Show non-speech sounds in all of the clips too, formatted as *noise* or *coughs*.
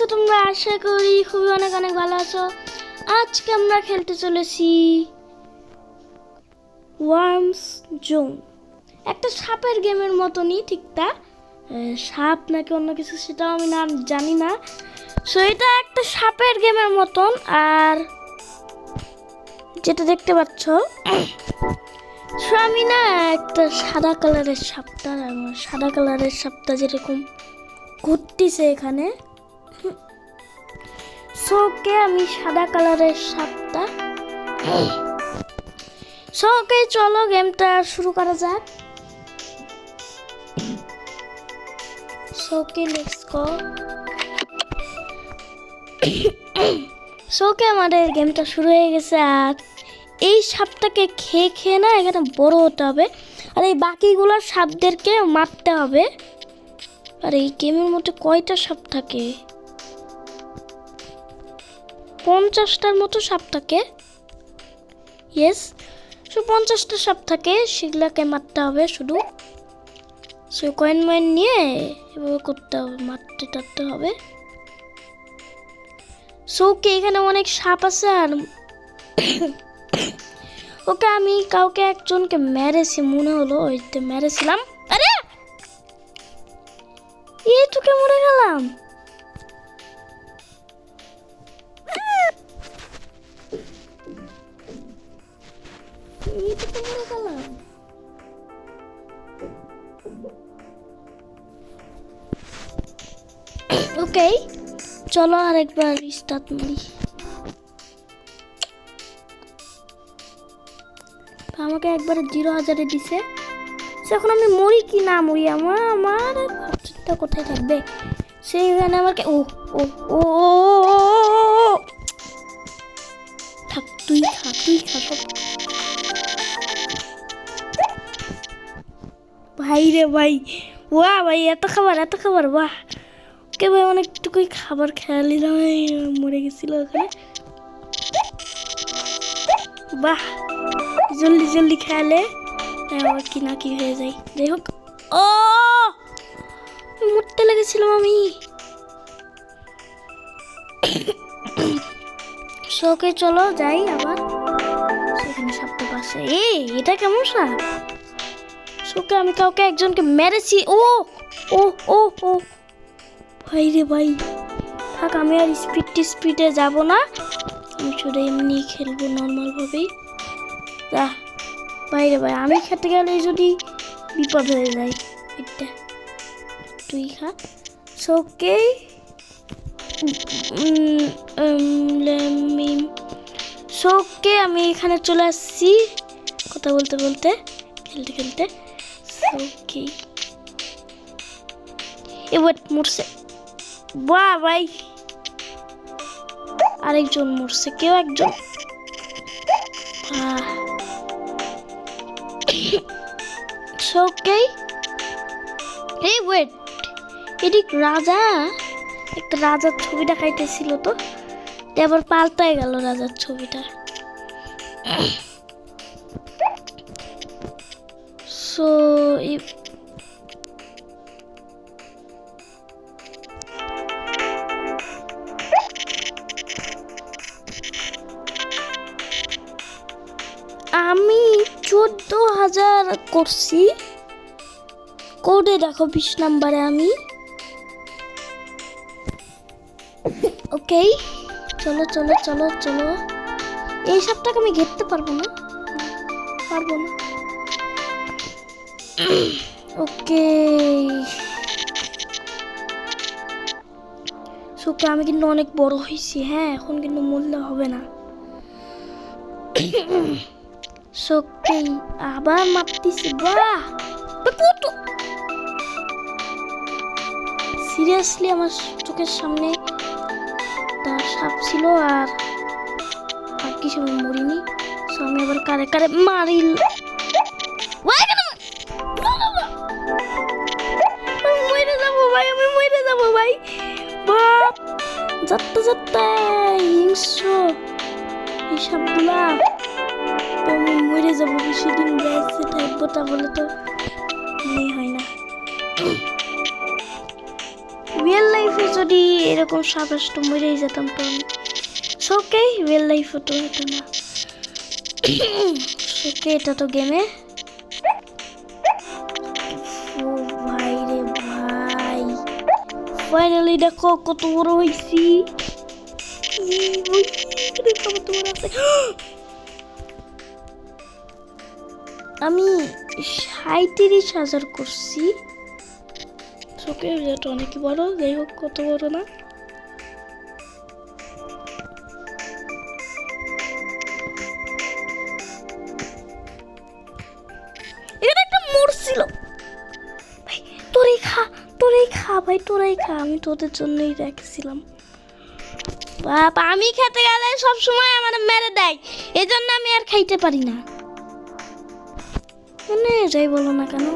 আছো তোমরা আশা করি খুবই অনেক অনেক ভালো আছো। আজকে আমরা খেলতে চলেছি ওয়ার্মস জোন। একটা সাপের গেমের মতনই, ঠিক তা? সাপ নাকি অন্য কিছু সেটাও আমি নাম জানি না। সো এটা একটা সাপের গেমের মতন, আর যেটা দেখতে পাচ্ছ *clears throat* সো আমি না একটা সাদা কালারের সাপটা, সাদা কালারের সাপটা যেরকম ঘুরতেছে এখানে। সোকে আমি সাদা কালারের সাপটা সোকে চলো গেমটা শুরু করা যাক। সোকে লেটস গো সোকে আমাদের গেমটা শুরু হয়ে গেছে আর এই সাপটাকে খেয়ে খেয়ে না এখানে বড় হতে হবে। আর এই বাকিগুলো সাপদেরকে মারতে হবে। আর এই গেমের মধ্যে কয়টা সাপ থাকে? পঞ্চাশটার মতো সাপ থাকে। ইয়েস সো পঞ্চাশটা সাপ থাকে, সেগুলাকে মারতে হবে শুধু। সো কয়েন ময়েন নিয়ে এভাবে করতে হবে, মারতে টারতে হবে। সো ওকে এখানে অনেক সাপ আছে আর *coughs* ওকে আমি কাউকে একজনকে মেরেছি, মনে হলো ওইতে মেরেছিলাম। আরে! এই তোকে মরে গেলাম। মরে গেলাম ওকে চলো আরেকবার স্টার্ট মারি আমাকে একবারে জিরো হাজারে দিছে এখন আমি মরি কি না মরি আমার আমার ভাবটা কোথায় থাকবে সেইখানে আমাকে ও ও ও। থাক তুই খা তুই খা ভাই রে ভাই। ওয়া ভাই, এত খাবার এত খাবার, বাহ। কে ভাই, অনেকটুকুই খাবার খেয়াল নিলাম। এই, মরে গেছিল ওখানে। বাহ, জলদি জলদি খেয়ালে। আবার কি না কি হয়ে যায়। যাই হোক। ও! মরতে লেগেছিলাম আমি। শোকে চলো, যাই আবার। সেখানে সাপটা পাশে। এ এটা কেমন সাপ? শোকে আমি কাউকে একজনকে মেরেছি। ও ও ও ও। ভাই রে ভাই, থাক, আমি আর স্পিড টি স্পিডে যাব না। আমি শুধু এমনি খেলব নর্মালভাবেই যা বাইরে ভাই, আমি খেতে গেলে যদি বিপদ হয়ে যায়, এটা তুই খা। সোকে সোকে আমি এখানে চলে আসছি। কথা বলতে বলতে, খেলতে খেলতে। সোকে এবার মরছে বাহ ভাই আরেকজন মরছে, কেউ একজন। ওকে এই ওয়েট এদিক রাজা, একটা রাজার ছবি দেখাইতেছিল তো। আবার পাল্টাই গেল রাজার ছবিটা। সো আমি চোদ্দ হাজার করছি কোডে দেখো বিশ নাম্বারে আমি। ওকে চলো চলো চলো চলো। এই সবটাকে আমি ঘেরতে পারব না। পারব না। ওকে সুকে আমি কিন্তু অনেক বড় হয়েছি হ্যাঁ? এখন কিন্তু মূল্য হবে না। সত্যি আবার মারতেছি, বাহ! সিরিয়াসলি আমার চোখের সামনে একটা সাপ ছিল আর আর কিছু মরিনি। সো আমি আবার কারে কারে মারিল যাত্রা হিংস্র এই সাপগুলা আমি মরে যাব বেশি দিন বেঁচে থাকব তা বলে তো মনে হয় না রিয়েল লাইফে যদি এরকম সাপ আসতো মরেই যেতাম তো আমি ওকে রিয়েল লাইফ তো এটা না ওকে এটা তো গেমে ফাইনালি দেখো কত বড় হয়েছি *gasps* আমি সাঁত্রিশ হাজার করছি। চোখে যেটা অনেক বড়, যাই হোক, কত বড় না। তোরাই খা তোরাই খা, ভাই, তোরাই খা। আমি তোদের জন্যই রেখেছিলাম। বাবা আমি খেতে গেলে সব সময় আমার মেরে দেয়। এই জন্য আমি আর খাইতে পারি না। মানে যাই বলো না কেন?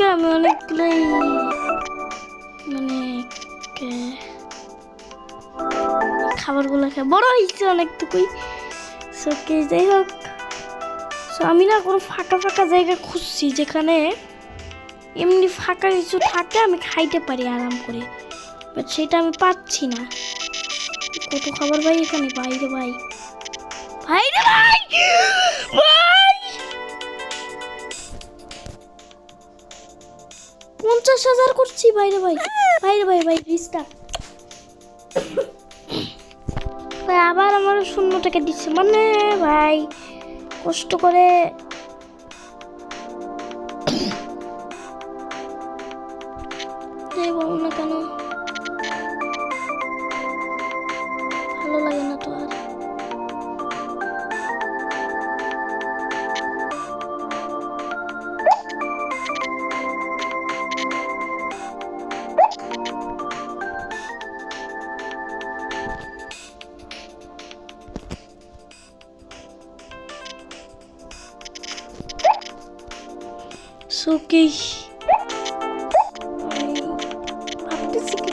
সুকে আমি অনেকগুলোই মানে খাবারগুলো খাই বড় হয়েছে অনেকটুকুই। সুকে যাই হোক। সো আমি না কোনো ফাঁকা ফাঁকা জায়গা খুঁজছি যেখানে এমনি ফাঁকা কিছু থাকে, আমি খাইতে পারি আরাম করে। বাট সেটা আমি পাচ্ছি না। কত খাবার ভাই এখানে? বাইরে ভাই। ভাই রে ভাই! পঞ্চাশ হাজার করছি, বাইরে ভাই বাইরে ভাই ভাই রিস্টার আবার আমার শূন্য টাকা দিচ্ছে। মানে ভাই, কষ্ট করে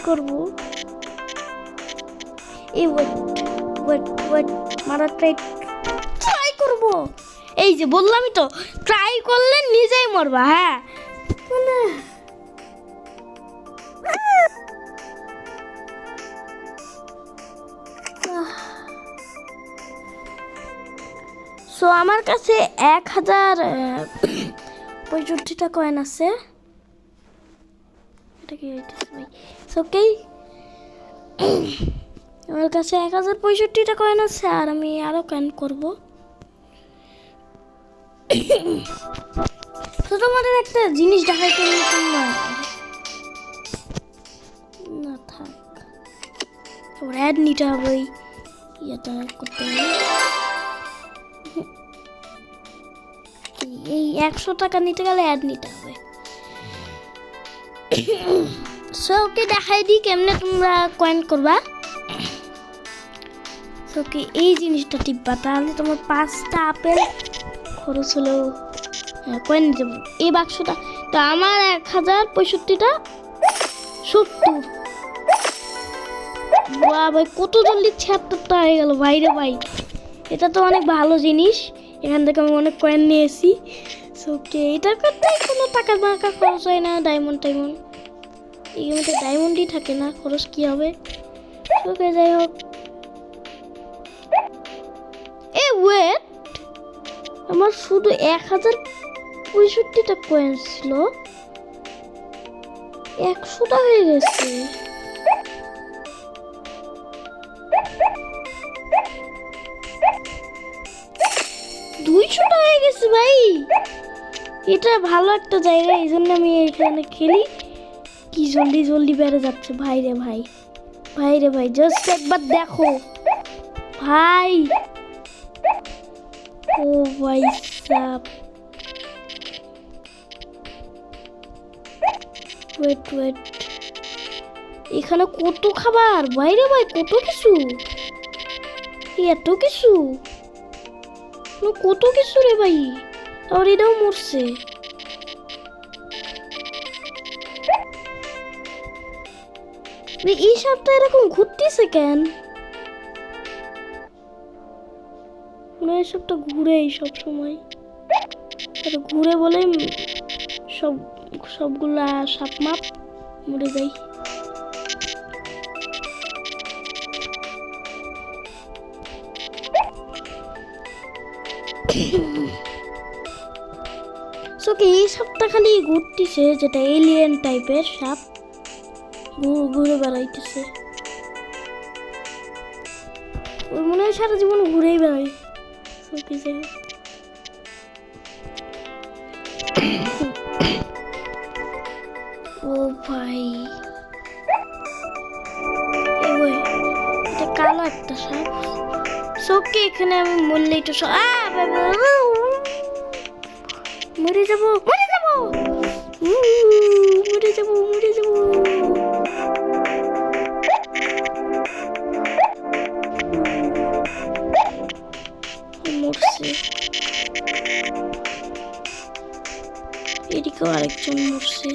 করব? এই ওয়েট ওয়েট ওয়েট মারা ট্রাই ট্রাই করব। এই যে বললামই তো ট্রাই করলে নিজেই মরবা হ্যাঁ? মানে সো আমার কাছে এক হাজার পঁয়ষট্টিটা কয়েন আছে। *coughs* আমার কাছে এক হাজার পঁয়ষট্টিটা কয়েন আছে আর আমি আরও কয়েন করব। *coughs* তো তোমাদের একটা জিনিস দেখাইতে না অ্যাড নিতে হবে, ওই ইয়েটা করতে হবে। *laughs* এই একশো টাকা নিতে গেলে অ্যাড নিতে হবে। সো ওকে দেখাই দিই কেমনে তোমরা কয়েন করবা। তো এই জিনিসটা টিপবা। তাহলে তোমার পাঁচটা আপেল খরচ হলেও কয়েন নিতে এই বাক্সটা, তো আমার এক হাজার পঁয়ষট্টিটা সত্তর। বাহ, ভাই, কত জলদি ছিয়াত্তরটা হয়ে গেল ভাইরে ভাই। এটা তো অনেক ভালো জিনিস। এখান থেকে আমি অনেক কয়েন নিয়েছি। ওকে এটা করতে কোনো টাকা টাকা খরচ হয় না ডায়মন্ড টাইমন্ড। এই ডায়মন্ডই থাকে না, খরচ কি হবে? ওকে যাই হোক। এ ওয়েট আমার শুধু এক হাজার পঁয়ষট্টিটা কয়েন ছিল। একশোটা হয়ে গেছে। দুইশোটা হয়ে গেছে ভাই। এটা ভালো একটা জায়গা এই জন্য আমি এখানে খেলি। কি জলদি জলদি বেড়ে যাচ্ছে? ভাই রে ভাই ভাই রে ভাই জাস্ট একবার দেখো। ভাই। ও ভাই সাব ওয়েট ওয়েট এখানে কত খাবার? বাইরে ভাই, কত কিছু? এত কিছু? কত কিছু রে ভাই? আর এটাও মরছে। এই সাপটা এরকম ঘুরতেছে কেন? হয় সাপটা ঘুরে সব সময়। ঘুরে বলে সব, সবগুলা সাপ মাপ মরে যায়। সো কি, এই সাপটা খালি ঘুরতেছে, যেটা এলিয়েন টাইপের সাপ? ঘুরে বেড়াইতেছে। ওই মনে হয় সারা জীবন ঘুরেই বেড়াই সো কি যাই ও ভাই এটা কালো একটা সাপ। সবকে এখানে আমি বাবা, উম, মরে যাব মরে যাব। এদিকেও আরেকজন মরছে।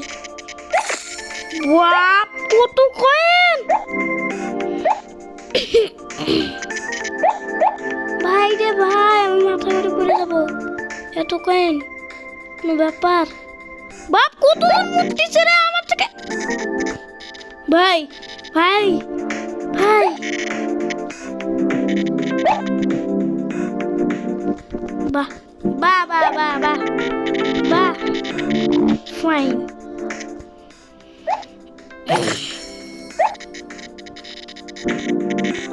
বাপ কত কয়েন ভাই রে ভাই, আমি মাথা ঘুরে পড়ে যাব। এত কয়েন কোনো ব্যাপার? বাপ কত মূর্তিছে রে আমার থেকে? ভাই ভাই ভাই। বাহ বাহ বাহ বাহ বাহ বাহ। ফাইন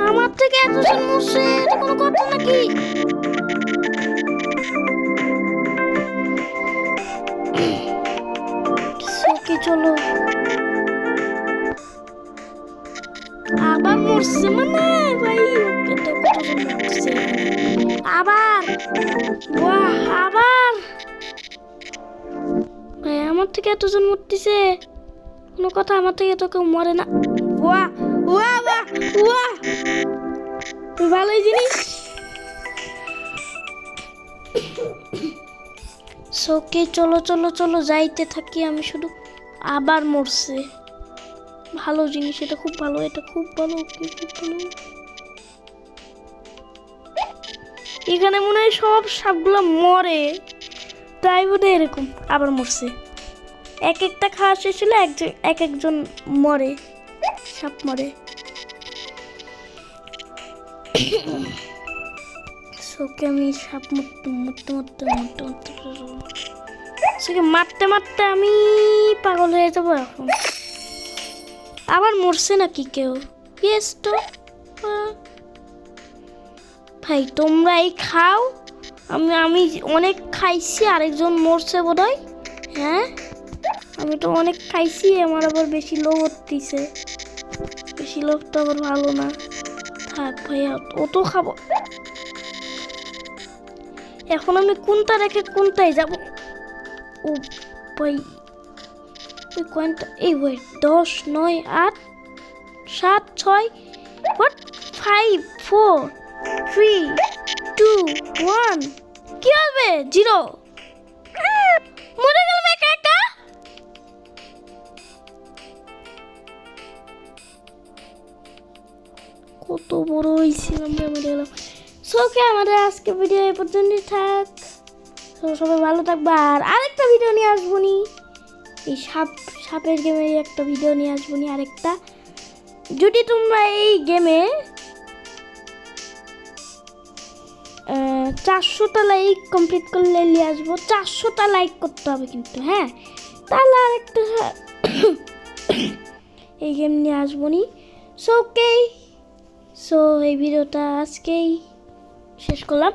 আমার থেকে এত মরছে এটা কোনো কথা নাকি? আমার থেকে এতজন মরতেছে? কোনো কথা আমার থেকে তো কেউ মরে না। ওয়া ওয়া ওয়া তুই ভালোই জিনিস সোকে চলো চলো চলো, যাইতে থাকি আমি শুধু। আবার মরছে। ভালো জিনিস, এটা খুব ভালো, এটা খুব ভালো খুব ভালো। এখানে মনে হয় সব সাপগুলো মরে। তাই বোধহয় এরকম, আবার মরছে। এক একটা খাওয়া শেষ হলে একজন এক একজন মরে, সাপ মরে। সোকে আমি সাপ মরতে মরতে মরতে মরতে মরতে সোকে মারতে মারতে আমি পাগল হয়ে যাব এখন। আবার মরছে নাকি কেউ? ইয়েস তো। ভাই তোমরা এই খাও। আমি আমি অনেক খাইছি, আরেকজন মরছে বোধ হয় হ্যাঁ? আমি তো অনেক খাইছি, আমার আবার বেশি লোভ হতিছে। বেশি লোভ তো আবার ভালো না। থাক ভাইয়া, অত খাব। এখন আমি কোনটা রেখে কোনটায় যাব? ও ভাই ওই কয়েনটা, এই ওই দশ, নয়, আট, সাত, ছয়, what? Five, four, three, two, one. কি হবে? জিরো। মরে কত বড় হয়েছিলাম রে মরে গেলাম সোকে আমাদের আজকে ভিডিও এ পর্যন্তই থাক। সবাই ভালো থাকবে। আর আরেকটা ভিডিও নিয়ে আসব নি। এই সাপ, সাপের গেমের একটা ভিডিও নিয়ে আসব নি, আরেকটা। যদি তোমরা এই গেমে চারশোটা লাইক কমপ্লিট করলে নিয়ে আসব। চারশোটা লাইক করতে হবে কিন্তু হ্যাঁ? তাহলে আরেকটা, *coughs* এই গেম নিয়ে আসব নি। সো সো এই ভিডিওটা আজকেই শেষ করলাম।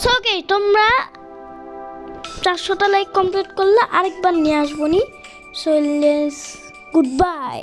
সো ওকে তোমরা চারশোটা লাইক কমপ্লিট করলে আরেকবার নিয়ে আসব নি। So less good bye